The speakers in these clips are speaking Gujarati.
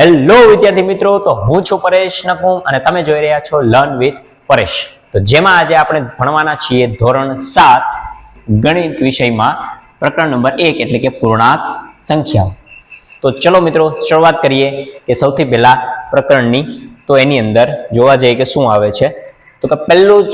હેલો વિદ્યાર્થી મિત્રો, તો હું છું પરેશ નકુમ અને તમે જોઈ રહ્યા છો લર્ન વિથ પરેશ. તો જેમાં આજે આપણે ભણવાના છીએ ધોરણ સાત, ગણિત વિષયમાં પ્રકરણ નંબર એક એટલે કે પૂર્ણાંક સંખ્યાઓ. તો ચલો મિત્રો, શરૂઆત કરીએ કે સૌથી પહેલા પ્રકરણની. તો એની અંદર જોવા જઈએ કે શું આવે છે. તો કે પહેલું જ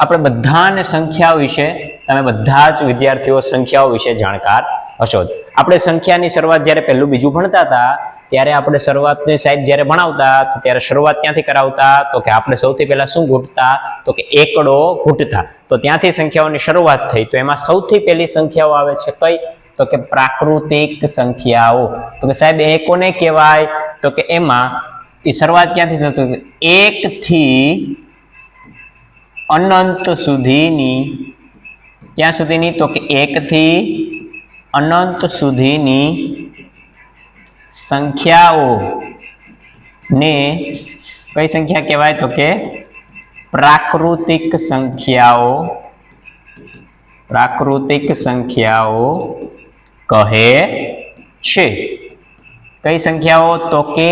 આપણે બધાને સંખ્યાઓ વિશે, તમે બધા જ વિદ્યાર્થીઓ સંખ્યાઓ વિશે જાણકાર હશો આપણે સંખ્યાની શરૂઆત જ્યારે પહેલું બીજું ભણતા હતા ત્યારે આપણે શરૂઆતની સાહેબ જ્યારે ભણાવતા, તો ત્યારે શરૂઆત ક્યાંથી કરાવતા? તો કે આપણે સૌથી પહેલા શું ઘૂંટતા? તો કે એકડો ઘૂંટતા. તો ત્યાંથી સંખ્યાઓની શરૂઆત થઈ. તો એમાં સૌથી પહેલી સંખ્યાઓ આવે છે કઈ? તો કે પ્રાકૃતિક સંખ્યાઓ. તો કે સાહેબ, એ કોને કહેવાય? તો કે એમાં એ શરૂઆત ક્યાંથી થતું? એક થી અનંત સુધીની, ક્યાં સુધીની? તો કે એક થી અનંત સુધીની સંખ્યાઓ ને કઈ સંખ્યા કહેવાય? તો કે પ્રાકૃતિક સંખ્યાઓ પ્રાકૃતિક સંખ્યાઓ કહે છે. કઈ સંખ્યાઓ? તો કે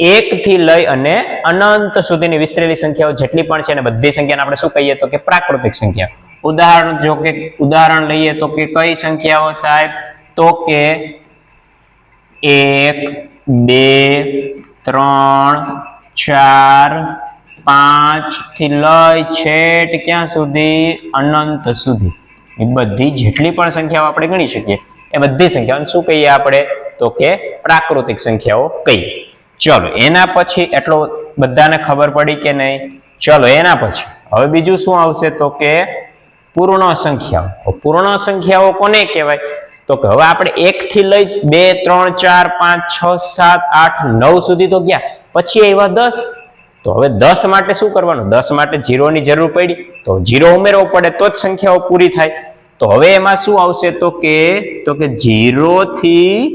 એક થી લઈ અને અનંત સુધીની વિસ્તરેલી સંખ્યાઓ જેટલી પણ છે ને બધી સંખ્યાને આપણે શું કહીએ? તો કે પ્રાકૃતિક સંખ્યા. ઉદાહરણ જો કે ઉદાહરણ લઈએ તો કે કઈ સંખ્યાઓ સાહેબ? તો કે એક, બે, ત્રણ, ચાર, પાંચથી લઈ છેટ ક્યાં સુધી? અનંત સુધી. એ બધી જેટલી પણ સંખ્યાઓ આપણે ગણી શકીએ, એ બધી સંખ્યાઓને શું કહીએ આપણે? તો કે પ્રાકૃતિક સંખ્યાઓ કહીએ. ચલો, એના પછી એટલો બધાને ખબર પડી કે નહીં? ચલો, એના પછી. હવે બીજું શું આવશે? તો કે પૂર્ણ સંખ્યાઓ. પૂર્ણ સંખ્યાઓ કોને કહેવાય? તો કે હવે આપણે એક થી લઈ બે, ત્રણ, ચાર, પાંચ, છ, સાત, આઠ, નવ સુધી તો ગયા. પછી આવ્યા દસ. તો હવે દસ માટે શું કરવાનું? દસ માટે જીરોની જરૂર પડી. તો જીરો ઉમેરવો પડે તો જ સંખ્યાઓ પૂરી થાય. તો હવે એમાં શું આવશે? તો કે તો કે જીરો થી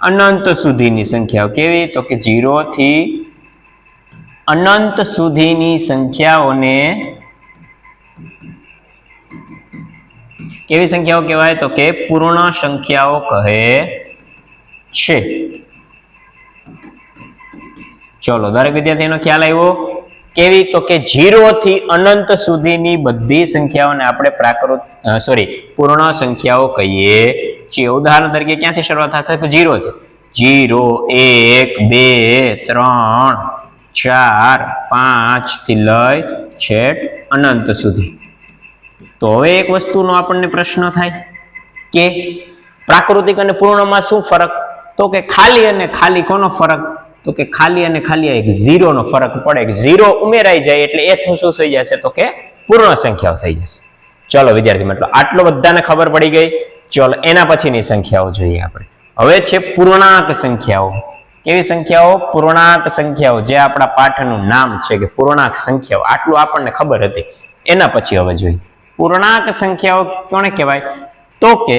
અનંત સુધીની સંખ્યાઓ કેવી? તો કે જીરો થી અનંત સુધીની સંખ્યાઓને કેવી સંખ્યાઓ કહેવાય? તો કે પૂર્ણ સંખ્યાઓ કહે છે. ચલો, દરેક વિદ્યાર્થીનો ખ્યાલ આવ્યો? કેવી? તો કે જીરો થી અનંત સુધીની બધી સંખ્યાઓને આપણે પ્રાકૃત સોરી પૂર્ણ સંખ્યાઓ કહીએ છીએ. ઉદાહરણ તરીકે ક્યાંથી શરૂઆત થશે તો જીરો થી. જીરો એક, બે, ત્રણ, ચાર, પાંચથી લઈ છેટ, અનંત સુધી. તો હવે એક વસ્તુનો આપણને પ્રશ્ન થાય કે પ્રાકૃતિક અને પૂર્ણમાં શું ફરક? તો કે ખાલી અને ખાલી કોનો ફરક? તો કે ખાલી અને ખાલી એક ઝીરોનો ફરક પડે. ઝીરો ઉમેરાઈ જાય એટલે એ શું થઈ જશે? તો કે પૂર્ણ સંખ્યાઓ થઈ જશે. ચલો વિદ્યાર્થી મિત્રો, આટલો બધાને ખબર પડી ગઈ. ચલો એના પછીની સંખ્યાઓ જોઈએ આપણે. હવે છે પૂર્ણાંક સંખ્યાઓ. કેવી સંખ્યાઓ? પૂર્ણાંક સંખ્યાઓ. જે આપણા પાઠનું નામ છે કે પૂર્ણાંક સંખ્યાઓ. આટલું આપણને ખબર હતી. એના પછી હવે જોઈએ. પૂર્ણાંક સંખ્યાઓ કોને કહેવાય? તો કે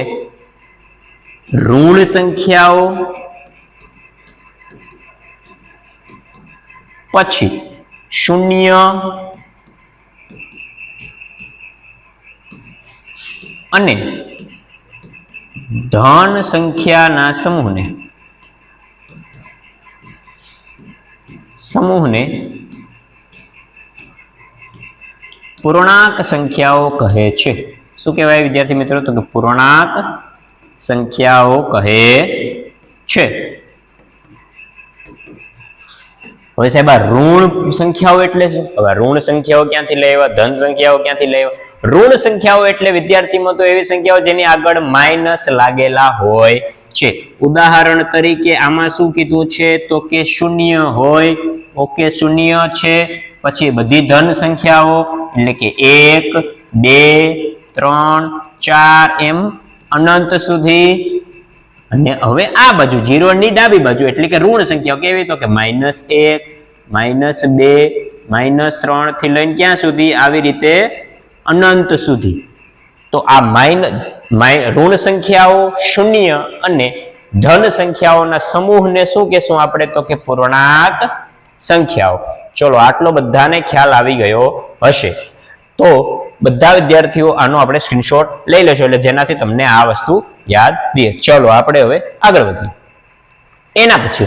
ઋણ સંખ્યાઓ પછી શૂન્ય અને ધન સંખ્યાના સમૂહને સમૂહને પૂર્ણાંક સંખ્યાઓ કહે છે. શું કહેવાય વિદ્યાર્થી મિત્રો? તો કે પૂર્ણાંક સંખ્યાઓ કહે છે. હવે સાહેબ, આ ઋણ સંખ્યાઓ એટલે શું? હવે ઋણ સંખ્યાઓ ક્યાંથી લેવા? ધન સંખ્યાઓ ક્યાંથી લેવા? ઋણ સંખ્યાઓ એટલે વિદ્યાર્થીમાં તો એવી સંખ્યાઓ જેની આગળ માઇનસ લાગેલા હોય છે. ઉદાહરણ તરીકે આમાં શું કીધું છે? તો કે શૂન્ય હોય. ઓકે, શૂન્ય છે. પછી બધી ધન સંખ્યાઓ. એટલે કે એક, બે, ત્રણ, ચાર એમ અનંત સુધી. અને હવે આ બાજુ જીરો ની ડાબી બાજુ, એટલે કે ઋણ સંખ્યાઓ કેવી તો કે માઇનસ એક, માઇનસ બે, માઇનસ ત્રણથી લઈને ક્યાં સુધી? આવી રીતે અનંત સુધી. તો આ માઇન ઋણ સંખ્યાઓ શૂન્ય અને ધન સંખ્યાઓના સમૂહને શું કહેશું આપણે? તો કે પૂર્ણાંક સંખ્યાઓ. ચલો, આટલો બધાને ખ્યાલ આવી ગયો હશે. તો બધા વિદ્યાર્થીઓ આનો આપણે સ્ક્રીનશોટ લઈ લેશો, એટલે જેનાથી તમને આ વસ્તુ યાદ રહે. ચલો, આપણે હવે આગળ વધીએ. એના પછી,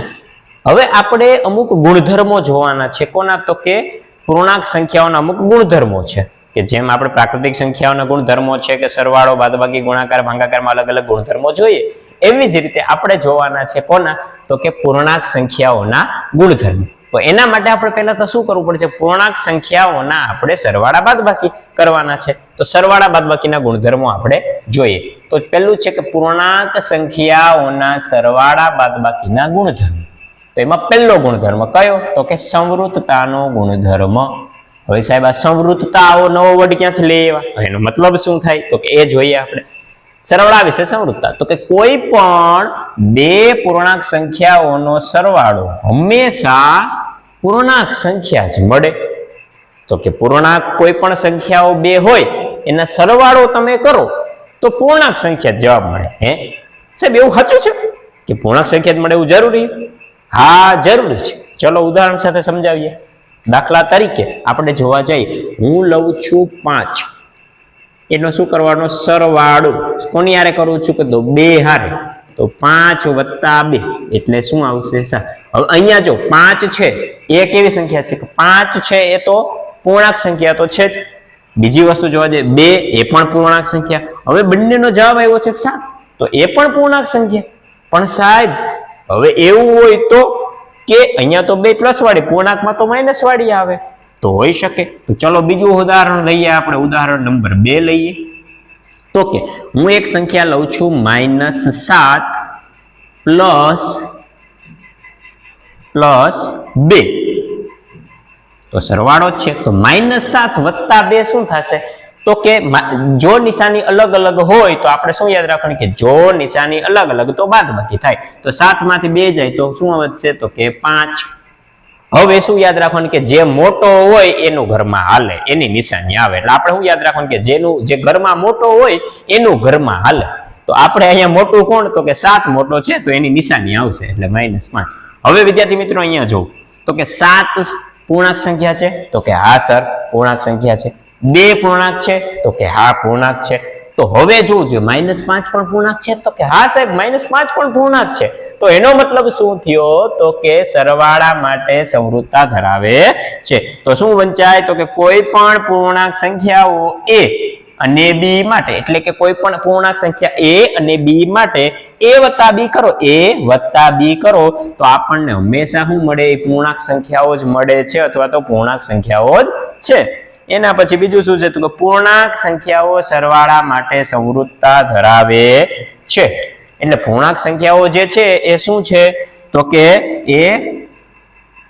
હવે આપણે અમુક ગુણધર્મો જોવાના છે. કોના? તો કે પૂર્ણાંક સંખ્યાઓના અમુક ગુણધર્મો છે. કે જેમ આપણે પ્રાકૃતિક સંખ્યાઓના ગુણધર્મો છે, કે સરવાળો, બાદબાકી, ગુણાકાર, ભાંગાકારમાં અલગ અલગ ગુણધર્મો જોઈએ. એવી જ રીતે આપણે જોવાના છે કોના? તો કે પૂર્ણાંક સંખ્યાઓના ગુણધર્મો. તો એના માટે આપણે પહેલા તો શું કરવું પડશે પૂર્ણાંક સંખ્યાઓના આપણે સરવાળા બાદબાકી કરવાના છે. તો સરવાળા બાદબાકીના ગુણધર્મો આપણે જોઈએ. તો પહેલું છે કે પૂર્ણાંક સંખ્યાઓના સરવાળા બાદબાકીના ગુણધર્મો. તો એમાં પહેલો ગુણધર્મ કયો? તો કે સંવૃતતાનો ગુણધર્મ. હવે સાહેબ, આ સંવૃતતાઓ નવો વર્ડ ક્યાંથી લઈ એવા એનો મતલબ શું થાય? તો કે એ જોઈએ આપણે. સરવાળા વિશે સંવૃત્તા તો કે કોઈ પણ બે પૂર્ણાંક સંખ્યાઓનો સરવાળો હંમેશા પૂર્ણાંક સંખ્યા જ મળે. તો કે પૂર્ણાંક કોઈ પણ સંખ્યાઓ બે હોય, એના સરવાળો તમે કરો, તો પૂર્ણાંક સંખ્યા જવાબ મળે. હે? સાહેબ, એવું સાચું છે કે પૂર્ણાંક સંખ્યા જ મળે એવું જરૂરી? હા, જરૂરી છે. ચલો ઉદાહરણ સાથે સમજાવીએ. દાખલા તરીકે આપણે જોવા જઈએ. હું લઉં છું પાંચ. એનો શું કરવાનો? સરવાળો. કોની હારે કરું છું કે તો બે હારે. તો પાંચ વત્તા બે. એટલે શું આવશે? સાત. હવે અહીંયા જો પાંચ છે, એ કેવી સંખ્યા છે? કે પાંચ છે, એ તો પૂર્ણાંક સંખ્યા તો છે જ. બીજી વસ્તુ જોવા જઈએ, બે એ પણ પૂર્ણાંક સંખ્યા. હવે બંનેનો જવાબ આવ્યો છે સાત. તો એ પણ પૂર્ણાંક સંખ્યા. પણ સાહેબ, હવે એવું હોય તો કે અહીંયા તો બે પ્લસ વાળી, પૂર્ણાંકમાં તો માઇનસ વાળી આવે. તો હોઈ શકે. તો ચલો બીજું ઉદાહરણ લઈએ આપણે. ઉદાહરણ નંબર બે લઈએ. તો કે હું એક સંખ્યા લઉં છું માઇનસ સાત પ્લસ પ્લસ બે. તો સરવાળો છે. તો માઇનસ સાત વત્તા બે શું થશે? તો કે જો નિશાની અલગ અલગ હોય તો આપણે શું યાદ રાખવાનું કે જો નિશાની અલગ અલગ તો બાદ બાકી થાય. તો સાતમાંથી બે જાય તો શું વધશે? તો કે પાંચ. હવે શું યાદ રાખવાનું કે જે મોટો હોય એનું ઘરમાં હાલે, એની નિશાની આવે. એટલે આપણે શું યાદ રાખવાનું કે જેનું, જે ઘરમાં મોટો હોય એનું ઘરમાં હાલે. તો આપણે અહીંયા મોટું કોણ? તો કે સાત મોટો છે, તો એની નિશાની આવશે, એટલે માઇનસ પાંચ. હવે વિદ્યાર્થી મિત્રો અહીંયા જોઉં તો કે સાત પૂર્ણાંક સંખ્યા છે? તો કે હા, સર, પૂર્ણાંક સંખ્યા છે. બે પૂર્ણાંક છે? તો કે હા, પૂર્ણાંક છે. તો હવે જોવું જોઈએ. માઇનસ પાંચ પણ પૂર્ણાંક છે તો કે હા સાહેબ, માઇનસ પાંચ પણ પૂર્ણાંક છે. તો એનો મતલબ શું થયો? તો કે સરવાળા માટે સમૃદ્ધતા ધરાવે છે. તો શું વંચાય? તો કે કોઈ પણ પૂર્ણાંક સંખ્યાઓ એ અને બી માટે, એટલે કે કોઈ પણ પૂર્ણાંક સંખ્યા એ અને બી માટે એ વત્તા બી કરો. એ વત્તા બી કરો. તો આપણને હંમેશા શું મળે? પૂર્ણાંક સંખ્યાઓ જ મળે છે અથવા તો પૂર્ણાંક સંખ્યાઓ જ છે. એના પછી બીજું શું છે? તો કે પૂર્ણાંક સંખ્યાઓ સરવાળા માટે સંવૃત્તા ધરાવે છે. એટલે પૂર્ણાંક સંખ્યાઓ જે છે એ શું છે? તો કે એ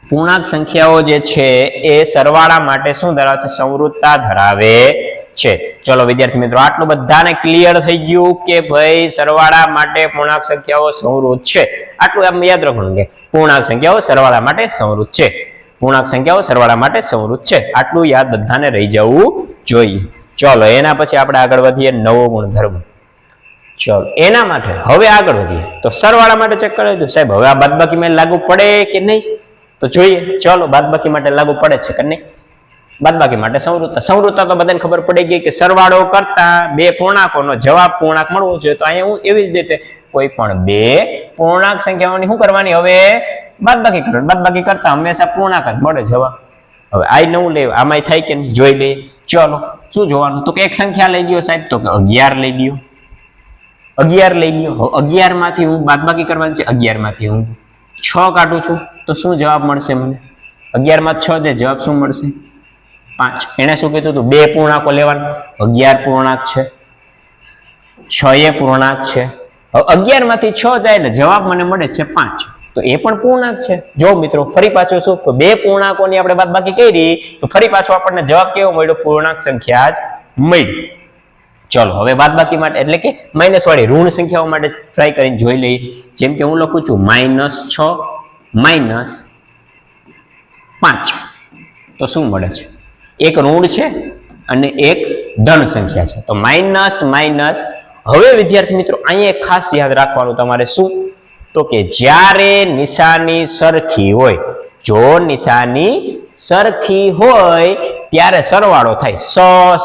પૂર્ણાંક સંખ્યાઓ જે છે એ સરવાળા માટે શું ધરાવે છે? સંવૃત્તા ધરાવે છે. ચલો વિદ્યાર્થી મિત્રો, આટલું બધાને ક્લિયર થઈ ગયું કે ભાઈ સરવાળા માટે પૂર્ણાંક સંખ્યાઓ સંવૃત છે. આટલું આમ યાદ રાખવાનું કે પૂર્ણાંક સંખ્યાઓ સરવાળા માટે સંવૃત છે. પૂર્ણાંક સંખ્યાઓ સરવાળા માટે સમૃદ્ધ છે. આટલું યાદ બધાને રહી જવું જોઈએ. ચલો, એના પછી આપણે આગળ વધીએ નવો ગુણધર્મ. ચલો, એના માટે હવે આગળ વધીએ. તો સરવાળા માટે ચેક કરી સાહેબ, હવે આ બાદબાકી મેં લાગુ પડે કે નહીં? તો જોઈએ. ચલો, બાદબાકી માટે લાગુ પડે છે કે નહીં? બાદબાકી માટે સંવૃત્તા સંવૃત્તા તો બધાને ખબર પડી ગઈ કે સરવાળો કરતા બે પૂર્ણાંકોનો જવાબ પૂર્ણાંક મળવો જોઈએ. તો અહીંયા હું એવી જ રીતે કોઈ પણ બે પૂર્ણાંક સંખ્યાઓની શું કરવાની? હવે બાદબાકી કરો. બાદબાકી કરતા હંમેશા પૂર્ણાંક મળે જવાબ હવે આઈ નવું લે આમાં થાય કે જોઈ લે. ચલો, શું જોવાનું? તો કે એક સંખ્યા લઈ લ્યો સાહેબ. તો કે અગિયાર લઈ લ્યો. અગિયાર લઈ લ્યો. અગિયારમાંથી હું બાદબાકી કરવાની છે? અગિયારમાંથી હું છ કાઢું છું. તો શું જવાબ મળશે મને? અગિયારમાં છ છે. જવાબ શું મળશે? પાંચ. એને શું કીધું હતું? બે પૂર્ણાંકો લેવાના. અગિયાર પૂર્ણાંક છે. છ એ પૂર્ણાંક છે. હવે અગિયારમાંથી છ જાય એટલે જવાબ મને મળે છે પાંચ. તો એ પણ પૂર્ણાંક છે. જો મિત્રો ફરી પાછો શું તો બે પૂર્ણાંકોની આપણે બાદબાકી કરી, તો ફરી પાછો આપણને જવાબ કેવો મળ્યો? પૂર્ણાંક સંખ્યા જ મળી. ચલો, હવે બાદ બાકી માટે, એટલે કે માઇનસ વાળી ઋણ સંખ્યાઓ માટે ટ્રાય કરીને જોઈ લઈએ. જેમ કે હું લખું છું માઇનસ છ માઇનસ પાંચ. તો શું મળે છે? એક ઋણ છે અને એક ધન સંખ્યા છે. તો માઇનસ માઇનસ હવે વિદ્યાર્થી મિત્રો, અહીંયા ખાસ યાદ રાખવાનું તમારે શું? તો કે જ્યારે નિશાની સરખી હોય, જો નિશાની સરખી હોય, ત્યારે સરવાળો થાય. સ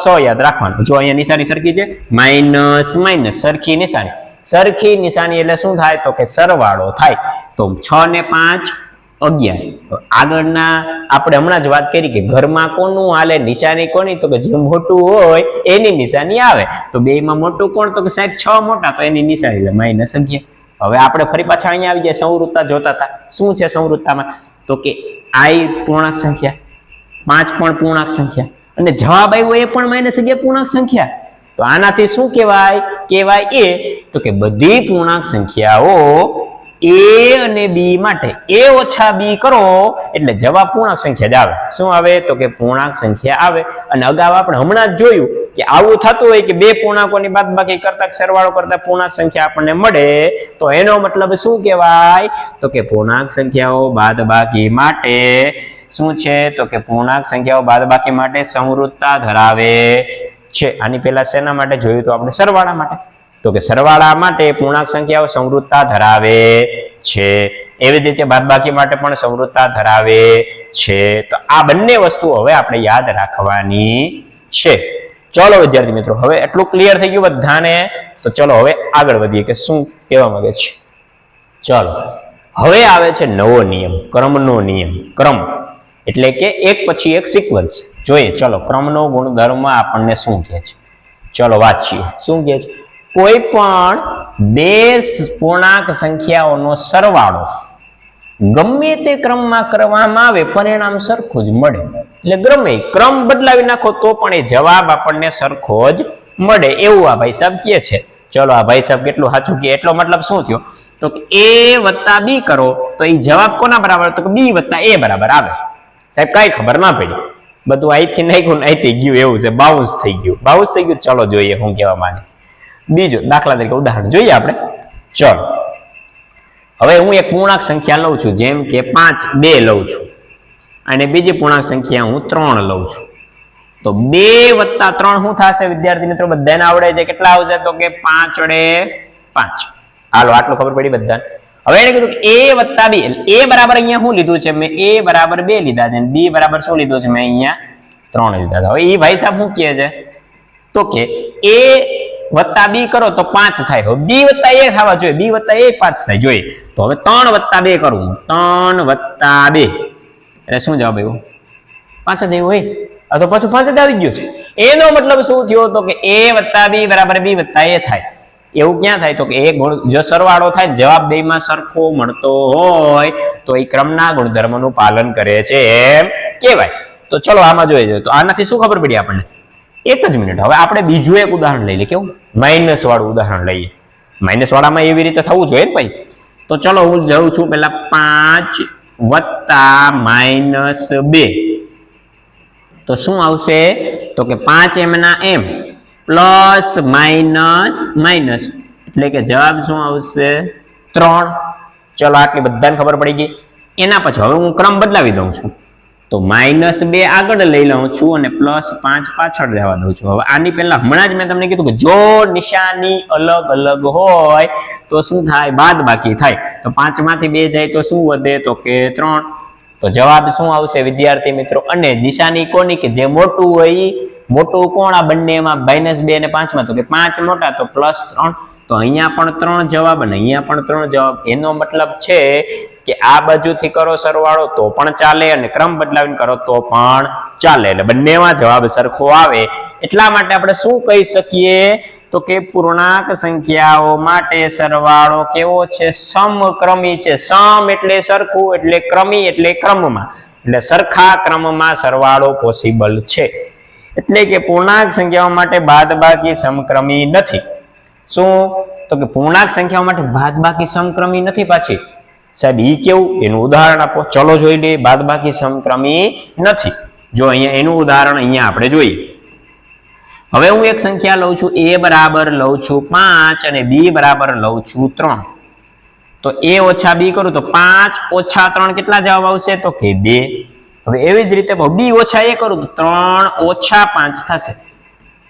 સ યાદ રાખવાનું. જો અહીંયા નિશાની સરખી છે, માઇનસ માઇનસ. સરખી નિશાની. સરખી નિશાની એટલે શું થાય? તો કે સરવાળો થાય. તો છ ને પાંચ, અગિયાર. આગળના આપણે હમણાં જ વાત કરી કે ઘરમાં કોનું હાલે, નિશાની કોની? તો કે જે મોટું હોય, એની નિશાની આવે. તો બે માં મોટું કોણ? તો કે સાહેબ, છ મોટા. તો એની નિશાની એટલે માઇનસ અગિયાર. હવે આપણે ફરી પાછા અહીંયા આવી જાય સંવૃત્તા જોતા હતા. શું છે સંવૃત્તામાં તો કે આઈ પૂર્ણાંક સંખ્યા, પાંચ પણ પૂર્ણાંક સંખ્યા, અને જવાબ આવ્યો એ પણ માઇનસ અગિયાર પૂર્ણાંક સંખ્યા. તો આનાથી શું કહેવાય? કહેવાય એ, તો કે બધી પૂર્ણાંક સંખ્યાઓ એ અને બી માટે. એ ઓછા બી કરો, એટલે જવાબ પૂર્ણાંક સંખ્યા જ આવે. શું આવે? તો કે પૂર્ણાંક સંખ્યા આવે. અને અગાઉ આપણે હમણાં જ જોયું કે આવું થતું હોય કે બે પૂર્ણાંકોની બાદબાકી કરતા કે સરવાળો કરતા પૂર્ણાંક સંખ્યા આપણને મળે, તો એનો મતલબ શું કહેવાય? તો કે પૂર્ણાંક સંખ્યાઓ બાદ બાકી માટે. શું છે? તો કે પૂર્ણાંક સંખ્યાઓ બાદ બાકી માટે સમૃદ્ધતા ધરાવે છે. આની પહેલા શેના માટે જોયું? તો આપણે સરવાળા માટે. તો કે સરવાળા માટે પૂર્ણાંક સંખ્યાઓ સમૃદ્ધતા ધરાવે છે. એવી જ રીતે બાદબાકી માટે પણ સમૃદ્ધતા ધરાવે છે. તો આ બંને વસ્તુ હવે આપણે યાદ રાખવાની છે. ચલો વિદ્યાર્થી મિત્રો, હવે એટલું ક્લિયર થઈ ગયું બધાને? તો ચલો હવે આગળ વધીએ કે શું કહેવા માંગે છે? ચલો, હવે આવે છે નવો નિયમ, ક્રમનો નિયમ. ક્રમ એટલે કે એક પછી એક સિક્વન્સ જોઈએ, ચલો, ક્રમનો ગુણધર્મ આપણને શું કહે છે? ચલો, વાંચીએ. શું કહે છે? કોઈ પણ બે પૂર્ણાંક સંખ્યાઓનો સરવાળો ગમે તે ક્રમમાં કરવામાં આવે, પરિણામ સરખું જ મળે. એટલે ગમે ક્રમ બદલાવી નાખો તો પણ એ જવાબ આપણને સરખો જ મળે. એવું આ ભાઈ સાહેબ કહે છે. ચલો આ ભાઈ સાહેબ કેટલું સાચું કે એટલો મતલબ શું થયો? તો એ વત્તા બી કરો, તો એ જવાબ કોના બરાબર? તો બી વત્તા એ બરાબર આવે. સાહેબ કઈ ખબર ના પડી. બધું અહીંથી નાખ્યું ને અહીંથી ગયું, એવું છે. બાઉન્સ થઈ ગયું. બાઉન્સ થઈ ગયું. ચલો જોઈએ હું કહેવા માંગે બીજું દાખલા તરીકે ઉદાહરણ જોઈએ આપણે. ચલો. હવે હું એક પૂર્ણાંક સંખ્યા લઉં છું, જેમ કે પાંચ બે લઉં છું. અને બીજી પૂર્ણાંક સંખ્યા હું ત્રણ લઉં છું. તો બે વત્તા ત્રણ શું થશે? વિદ્યાર્થી મિત્રો, બધાને આવડે છે. કેટલા આવશે? તો કે પાંચ વડે પાંચ. હાલો, આટલું ખબર પડી બધાને. હવે એને કીધું એ વત્તા બી. એ બરાબર અહીંયા શું લીધું છે? મેં એ બરાબર બે લીધા છે. બી બરાબર શું લીધું છે? મેં અહીંયા ત્રણ લીધા છે. હવે એ ભાઈ સાહેબ શું કહે છે? તો કે એ વત્તા બી કરો તો પાંચ થાય. હવે બી વત્તા એ થવા જોઈએ. બી વત્તા એ પાંચ થાય. જોઈએ. તો હવે ત્રણ વત્તા બે કરું. ત્રણ વત્તા બે. એટલે શું જવાબ આવ્યો? પાંચ જ આવ્યું હોય? આ તો પાછું પાંચ જ આવી ગયું છે. એનો મતલબ શું થયો તો કે એ વત્તા બી બરાબર બી વત્તા એ થાય. એવું ક્યાં થાય? તો કે એ ગુણ જો સરવાળો થાય જવાબ બે માં સરખો મળતો હોય, તો એ ક્રમના ગુણધર્મનું પાલન કરે છે એમ કહેવાય. તો ચલો આમાં જોઈએ. તો આનાથી શું ખબર પડી આપણને? એક જ મિનિટ. હવે આપણે બીજું એક ઉદાહરણ લઈ લઈએ કેવું માઇનસ વાળું ઉદાહરણ લઈએ. માઇનસ વાળામાં એવી રીતે થવું જોઈએ ને ભાઈ? તો ચલો, હું જઉં છું પેલા પાંચ વત્તા માઇનસ બે. તો શું આવશે? તો કે પાંચ એમના એમ પ્લસ માઇનસ માઇનસ એટલે કે જવાબ શું આવશે? ત્રણ. ચલો, આટલી બધાને ખબર પડી ગઈ. એના પછી હવે હું ક્રમ બદલાવી દઉં છું. તો માઇનસ બે આગળ લઈ લઉં છું અને પ્લસ પાંચ પાછળ જવા દઉં છું. હવે આની પહેલા હમણાં જ મેં તમને કીધું કે જો નિશાની અલગ અલગ હોય, તો શું થાય? બાદ બાકી થાય. તો પાંચમાંથી બે જાય તો શું વધે? તો કે ત્રણ. તો જવાબ શું આવશે વિદ્યાર્થી મિત્રો? અને નિશાની કોની? કે જે મોટું હોય મોટું કોણ આ બંનેમાં? માઇનસ બે અને પાંચમાં. તો કે પાંચ મોટા, તો પ્લસ ત્રણ. તો અહીંયા પણ ત્રણ જવાબ અને અહીંયા પણ ત્રણ જવાબ. એનો મતલબ છે કે આ બાજુથી કરો સરવાળો તો પણ ચાલે અને ક્રમ બદલાવીને કરો તો પણ ચાલે. એટલે બંનેમાં જવાબ સરખો આવે. એટલા માટે આપણે શું કહી શકીએ? તો કે પૂર્ણાંક સંખ્યાઓ માટે સરવાળો કેવો છે? સમક્રમી છે. સમ એટલે સરખું, એટલે ક્રમી એટલે ક્રમમાં. એટલે સરખા ક્રમમાં સરવાળો પોસિબલ છે. એટલે કે પૂર્ણાંક સંખ્યાઓ માટે બાદબાકી સમક્રમી નથી. શું? તો કે પૂર્ણાંક સંખ્યાઓ માટે બાદબાકી સમક્રમી નથી પાછી. સાહેબ, ઈ કેવું? એનું ઉદાહરણ આપો. ચલો જોઈ લઈએ બાદબાકી સમક્રમી નથી. જો અહીંયા એનું ઉદાહરણ અહીંયા આપણે જોઈએ. હવે હું એક સંખ્યા લઉં છું, એ બરાબર લઉં છું પાંચ અને બી બરાબર લઉં છું ત્રણ. તો એ ઓછા બી કરું તો પાંચ ઓછા ત્રણ કેટલા જવાબ આવશે? તો કે બે. હવે એવી જ રીતે બી ઓછા એ કરું તો ત્રણ ઓછા પાંચ થશે.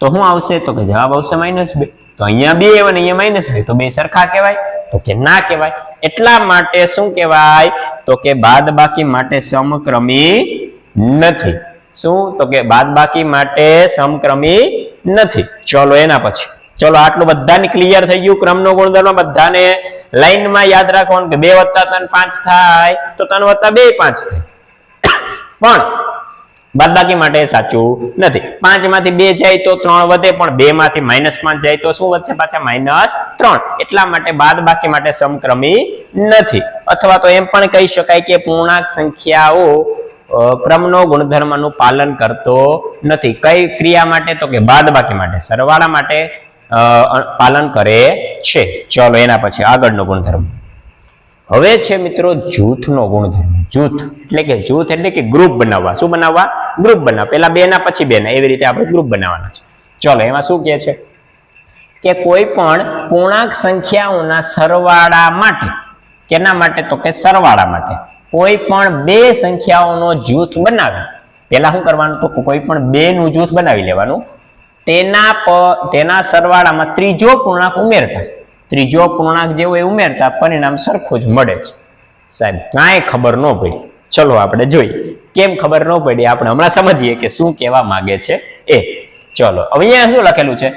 તો શું આવશે? તો કે જવાબ આવશે માઇનસ બે. તો અહીંયા બે અને અહીંયા માઇનસ બે તો બે સરખા કહેવાય. તો કે ના કહેવાય. એટલા માટે શું કહેવાય? તો કે બાદ બાકી માટે સમક્રમી નથી. શું? તો કે બાદ બાકી માટે સમક્રમી નથી. ચલો એના પછી. ચલો આટલું બધાને ક્લિયર થઈ ગયું ક્રમનો ગુણધર્મ. બધાને લાઈનમાં યાદ રાખવાનું કે બે વત્તા ત્રણ પાંચ થાય તો ત્રણ વત્તા બે પાંચ થાય. પણ બાદબાકી માટે સાચું નથી. પાંચમાંથી બે જાય તો ત્રણ વધે, પણ બે માંથી માઇનસ પાંચ જાય તો શું વધશે? પાછા માઇનસ ત્રણ. એટલા માટે બાદબાકી માટે સમક્રમી નથી. અથવા તો એમ પણ કહી શકાય કે પૂર્ણાંક સંખ્યાઓ ક્રમનો ગુણધર્મનું પાલન કરતો નથી. કઈ ક્રિયા માટે? તો કે બાદબાકી માટે. સરવાળા માટે પાલન કરે છે. ચલો એના પછી આગળનો ગુણધર્મ. હવે છે મિત્રો જૂથનો ગુણધર્મ. જૂથ એટલે કે જૂથ એટલે કે ગ્રુપ બનાવવા. શું બનાવવા? ગ્રુપ બનાવવા. પેલા બે ના, પછી બે ના. એવી રીતે આપણે ગ્રુપ બનાવવાના છે. ચલો, એમાં શું કહે છે? કે કોઈ પણ પૂર્ણાંક સંખ્યાઓના સરવાળા માટે, કેના માટે? તો કે સરવાળા માટે. કોઈ પણ બે સંખ્યાઓનો જૂથ બનાવે. પેલા શું કરવાનું? તો કોઈ પણ બે નું જૂથ બનાવી લેવાનું. તેના તેના સરવાળામાં ત્રીજો પૂર્ણાંક ઉમેરતા. ત્રીજો પૂર્ણાંક જેવો એ ઉમેરતા પરિણામ સરખું જ મળે છે. સાહેબ, કાંઈ ખબર ન પડી. ચલો આપણે જોઈએ. કેમ ખબર ન પડી? આપણે હમણાં સમજીએ કે શું કહેવા માંગે છે. એ, ચલો. હવે અહીંયા શું લખેલું છે?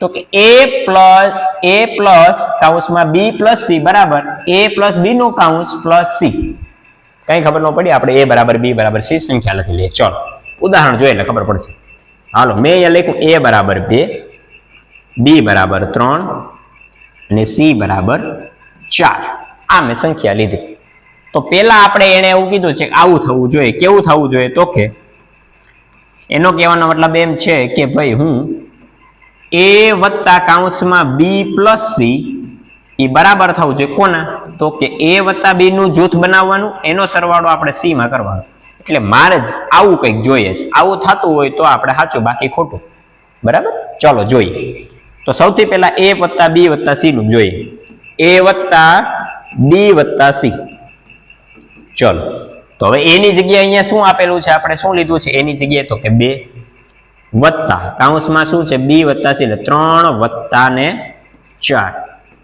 તો કે એ પ્લસ એ પ્લસ કાઉન્સમાં બી પ્લસ સી, બરાબર? એ પ્લસ બી નું કાઉન્સ પ્લસ સી. કઈ ખબર ન પડી? આપણે એ બરાબર બી બરાબર સી સંખ્યા લખી લઈએ. ચલો. ઉદાહરણ જોઈએ એટલે ખબર પડશે. હાલો, મેં અહીંયા લખ્યું એ બરાબર બે, બી બરાબર ત્રણ અને સી બરાબર ચાર. આ મેં સંખ્યા લીધી. તો પેલા આપણે એને એવું કીધું છે આવું થવું જોઈએ, કેવું થવું જોઈએ? તો કે એનો કહેવાનો મતલબ એમ છે કે ભાઈ હું એ વત્તા કાઉન્સમાં બી પ્લસ સી એ બરાબર થવું જોઈએ. કોના? તો કે એ વત્તા બીનું જૂથ બનાવવાનું, એનો સરવાળો આપણે સીમાં કરવાનો. એટલે મારે જ આવું કંઈક જોઈએ છે. આવું થતું હોય તો આપણે સાચું, બાકી ખોટું. બરાબર? ચલો, જોઈએ. તો સૌથી પહેલા એ વત્તા બી વત્તા સી નું જોઈએ. એ વત્તા બી વત્તા સી ચલો. તો હવે એની જગ્યાએ અહીંયા શું આપેલું છે? આપણે શું લીધું છે? એની જગ્યાએ તો કે બે વત્તા. કાઉન્સમાં શું છે? બી વત્તા સી એટલે ત્રણ વત્તા ને ચાર.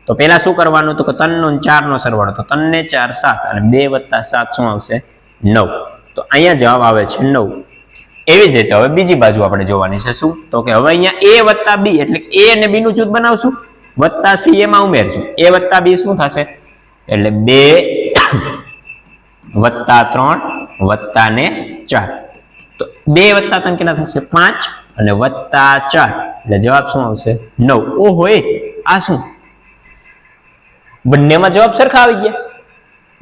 તો પેલા શું કરવાનું? તો કે ત્રણ નો ચાર નો સરવાળો. તો ત્રણ ને ચાર સાત. અને બે વત્તા સાત શું આવશે? નવ. તો અહીંયા જવાબ આવે છે નવ. એવી જ રીતે હવે બીજી બાજુ આપણે જોવાની છે શું? તો કે હવે અહીંયા એ વત્તા બી એટલે a અને બી નું જૂથ બનાવશું. વત્તા સી એમાં ઉમેરશું. એ વત્તા બી શું થશે? એટલે બે વત્તા ત્રણ વત્તા ને ચાર. તો બે વત્તા ત્રણ કેટલા થશે? પાંચ અને વત્તા ચાર. એટલે જવાબ શું આવશે? નવ. ઓહો એ આ શું? બંનેમાં જવાબ સરખા આવી ગયા.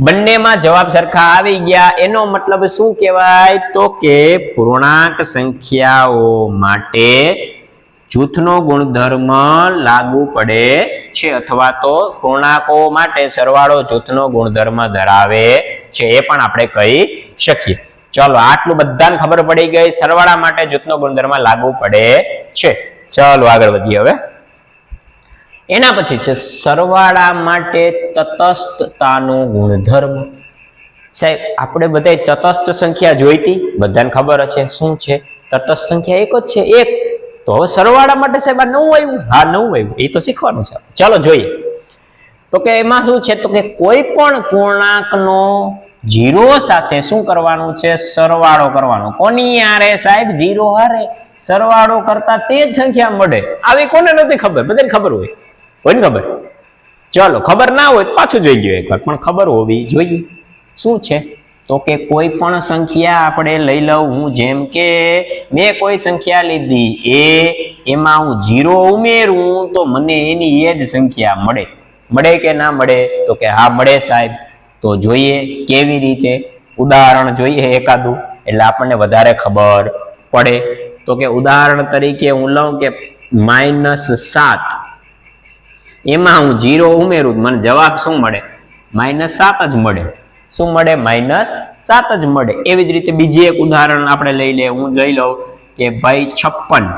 બંનેમાં જવાબ સરખા આવી ગયા. એનો મતલબ શું કહેવાય? તો કે પૂર્ણાંક સંખ્યાઓ માટે જૂથનો ગુણધર્મ લાગુ પડે છે અથવા તો પૂર્ણાંકો માટે સરવાળો જૂથનો ગુણધર્મ ધરાવે છે. એ પણ આપણે કહી શકીએ. ચલો, આટલું બધાને ખબર પડી ગઈ. સરવાળા માટે જૂથનો ગુણધર્મ લાગુ પડે છે. ચલો આગળ વધીએ હવે. એના પછી છે, સરવાળા માટે તટસ્થતાનો ગુણધર્મ. સાહેબ, આપણે બધા તટસ્થ સંખ્યા જોઈતી, બધાને ખબર છે શું છે? તટસ્થ સંખ્યા એક જ છે, એક. તો હવે સરવાળા માટે સાહેબ આ નવું આવ્યું? હા, નવું આવ્યું. એ તો શીખવાનું છે. ચાલો જોઈએ. તો કે એમાં શું છે? તો કે કોઈ પણ પૂર્ણાંકનો જીરો સાથે શું કરવાનું છે? સરવાળો કરવાનો. કોની હારે? સાહેબ, જીરો હારે. સરવાળો કરતા તે જ સંખ્યા મળે. આવી કોને નથી ખબર? બધાને ખબર હોય. હોય ને ખબર? ચલો, ખબર ના હોય પાછું જોઈ ગયો એકવાર, પણ ખબર હોવી જોઈએ. શું છે? તો કે કોઈ પણ સંખ્યા આપણે લઈ લઉં, હું જેમ કે મેં કોઈ સંખ્યા લીધી એ, એમાં હું જીરો ઉમેરું, તો મને એની એ જ સંખ્યા મળે. મળે કે ના મળે? તો કે હા, મળે સાહેબ. તો જોઈએ કેવી રીતે? ઉદાહરણ જોઈએ એકાદું, એટલે આપણને વધારે ખબર પડે. તો કે ઉદાહરણ તરીકે હું લઉં કે માઇનસ સાત. એમાં હું જીરો ઉમેરું મને જવાબ શું મળે? માઇનસ સાત જ મળે. શું મળે? માઇનસ સાત જ મળે. એવી જ રીતે બીજી એક ઉદાહરણ આપણે લઈ લે, હું લઈ લઉં કે ભાઈ છપ્પન.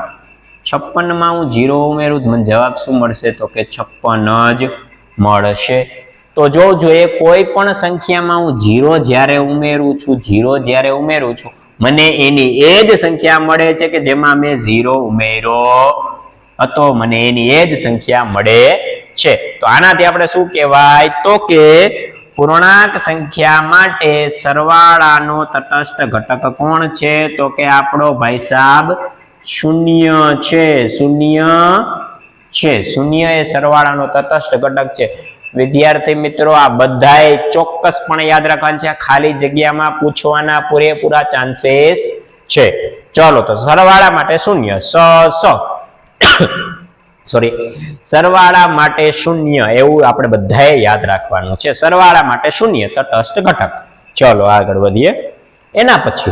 છપ્પનમાં હું જીરો ઉમેરું જ મને જવાબ શું મળશે? તો કે છપ્પન જ મળશે. તો જો જોઈએ, કોઈ પણ સંખ્યામાં હું જીરો જ્યારે ઉમેરું છું, જીરો જ્યારે ઉમેરું છું, મને એની એ જ સંખ્યા મળે છે કે જેમાં મેં ઝીરો ઉમેરો હતો. મને એની એ જ સંખ્યા મળે છે. તો આનાથી આપણે શું કહેવાય? તો કે પૂર્ણાંક સંખ્યા માટે સરવાળાનો તટસ્થ ઘટક કોણ છે? તો કે આપણો ભાઈ સાહેબ શૂન્ય છે. શૂન્ય છે. શૂન્ય એ સરવાળાનો તટસ્થ ઘટક છે. વિદ્યાર્થી મિત્રો, આ બધાએ ચોક્કસપણે યાદ રાખવાનું છે. ખાલી જગ્યામાં પૂછવાના પૂરેપૂરા ચાન્સીસ છે. ચલો, તો સરવાળા માટે શૂન્ય. સ સ. સોરી સરવાળા માટે શૂન્ય એવું આપણે બધાએ યાદ રાખવાનું છે. સરવાળા માટે શૂન્ય તટસ્થ ઘટક. ચલો આગળ વધીએ. એના પછી,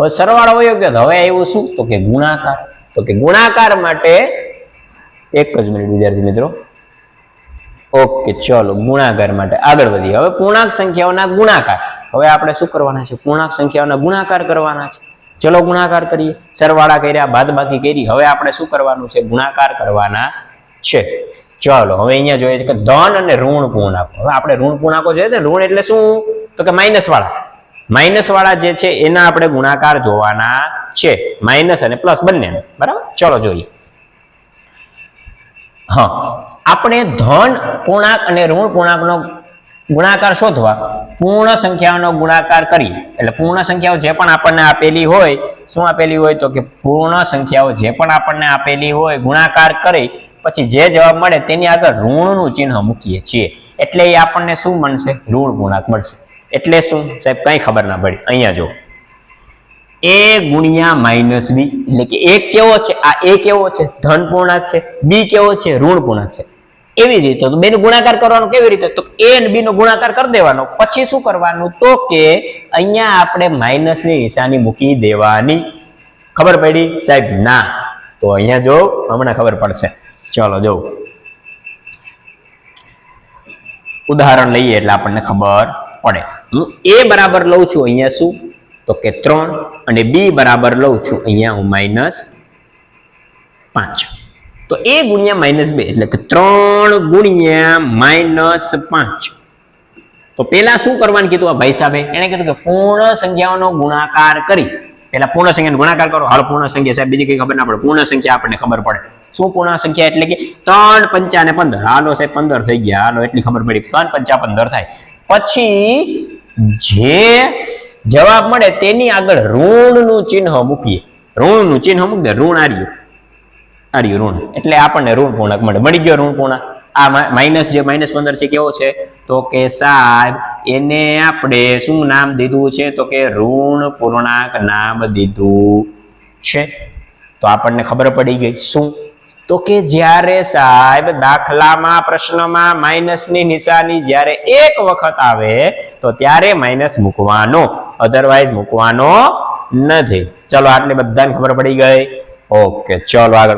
હવે સરવાળો વયો ગયો હવે આવ્યું શું? તો કે ગુણાકાર. તો કે ગુણાકાર માટે એક જ મિનિટ, વિદ્યાર્થી મિત્રો. ઓકે, ચલો ગુણાકાર માટે આગળ વધીએ. હવે પૂર્ણાંક સંખ્યાઓના ગુણાકાર. હવે આપણે શું કરવાના છે? પૂર્ણાંક સંખ્યાઓના ગુણાકાર કરવાના છે. ચલો ગુણાકાર કરીએ. સરવાળા કર્યા, બાદબાકી કરી. હવે આપણે શું કરવાનું છે? ગુણાકાર કરવાના છે. ચલો, હવે અહીંયા જોઈએ છે કે ધન અને ઋણ પૂર્ણાંકો. હવે આપણે ઋણ પૂર્ણાંકો જોઈએ તો ઋણ એટલે શું? તો કે માઇનસ વાળા. માઇનસ વાળા જે છે, એના આપણે ગુણાકાર જોવાના છે. માઇનસ અને પ્લસ બંને. બરાબર? ચલો જોઈએ. હા. આપણે ધન પૂર્ણાંક અને ઋણ પૂર્ણાંકનો ગુણાકાર શોધવા, પૂર્ણ સંખ્યાઓનો ગુણાકાર કરી, એટલે પૂર્ણ સંખ્યાઓ જે પણ આપણને આપેલી હોય, શું આપેલી હોય તો કે પૂર્ણ સંખ્યાઓ જે પણ આપણને આપેલી હોય, ગુણાકાર કરી, પછી જે જવાબ મળે તેની આગળ ઋણનું ચિહ્ન મૂકીએ છીએ. એટલે એ આપણને શું મળશે? ઋણ ગુણાંક મળશે. એટલે શું? સાહેબ, કઈ ખબર ના પડી. અહીંયા જો એ ગુણ્યા માઇનસ બી એટલે કે એક કેવો છે? આ એ કેવો છે? ધન પૂર્ણાંક છે. બી કેવો છે? ઋણ પૂર્ણાંક છે. એવી રીતે. તો બેનો ગુણાકાર કરવાનો કેવી રીતે? તો એ અને બી નો ગુણાકાર કરી દેવાનો. પછી શું કરવાનું? તો કે અહીંયા આપણે માઇનસની નિશાની મૂકી દેવાની. ખબર પડી? સાહેબ, ના. તો અહીંયા જો, હમણાં ખબર પડશે. ચલો, જો. ઉદાહરણ લઈએ એટલે આપણને ખબર પડે. હું એ બરાબર લઉં છું અહીંયા શું? તો કે ત્રણ અને બી બરાબર લઉં છું. અહીંયા હું માઇનસ પાંચ. તો એ ગુણ્યા માઇનસ બે, એટલે કે ત્રણ ગુણ્યા માઇનસ પાંચ. તો પેલા શું કરવાનું કીધું આ ભાઈ સાહેબે? એને કીધું કે પૂર્ણ સંખ્યાઓનો ગુણાકાર કરી. પેલા પૂર્ણ સંખ્યાનો ગુણાકાર કરો. હાલ, પૂર્ણ સંખ્યા સાહેબ, બીજી કઈ ખબર ના પડે. પૂર્ણ સંખ્યા આપણને ખબર પડે. શું પૂર્ણ સંખ્યા? એટલે કે ત્રણ પંચા ને પંદર. હાલો સાહેબ, પંદર થઈ ગયા. હાલો, એટલી ખબર પડી. ત્રણ પંચા પંદર થાય. પછી જે જવાબ મળે તેની આગળ ઋણનું ચિહ્ન મૂકીએ. ઋણનું ચિહ્ન મૂકી દે ઋણ આર્યું આર્યું ઋણ. એટલે આપણને ઋણ પૂર્ણાંક મળે. મળી ગયો ઋણ પૂર્ણાંક આ માઇનસ જે માઇનસ પંદર છે, કેવો છે? તો કે સાહેબ, એને આપણે શું નામ દીધું છે? તો કે ઋણ પૂર્ણાંક નામ દીધું છે. તો આપણને ખબર પડી ગઈ. શું? તો કે જ્યારે સાહેબ દાખલામાં પ્રશ્નમાં માઇનસની નિશાની જ્યારે એક વખત આવે, તો ત્યારે માઇનસ મૂકવાનો. અધરવાઇઝ મૂકવાનો નથી. ચલો આટલી બધાને ખબર પડી ગઈ? ઓકે ચલો આગળ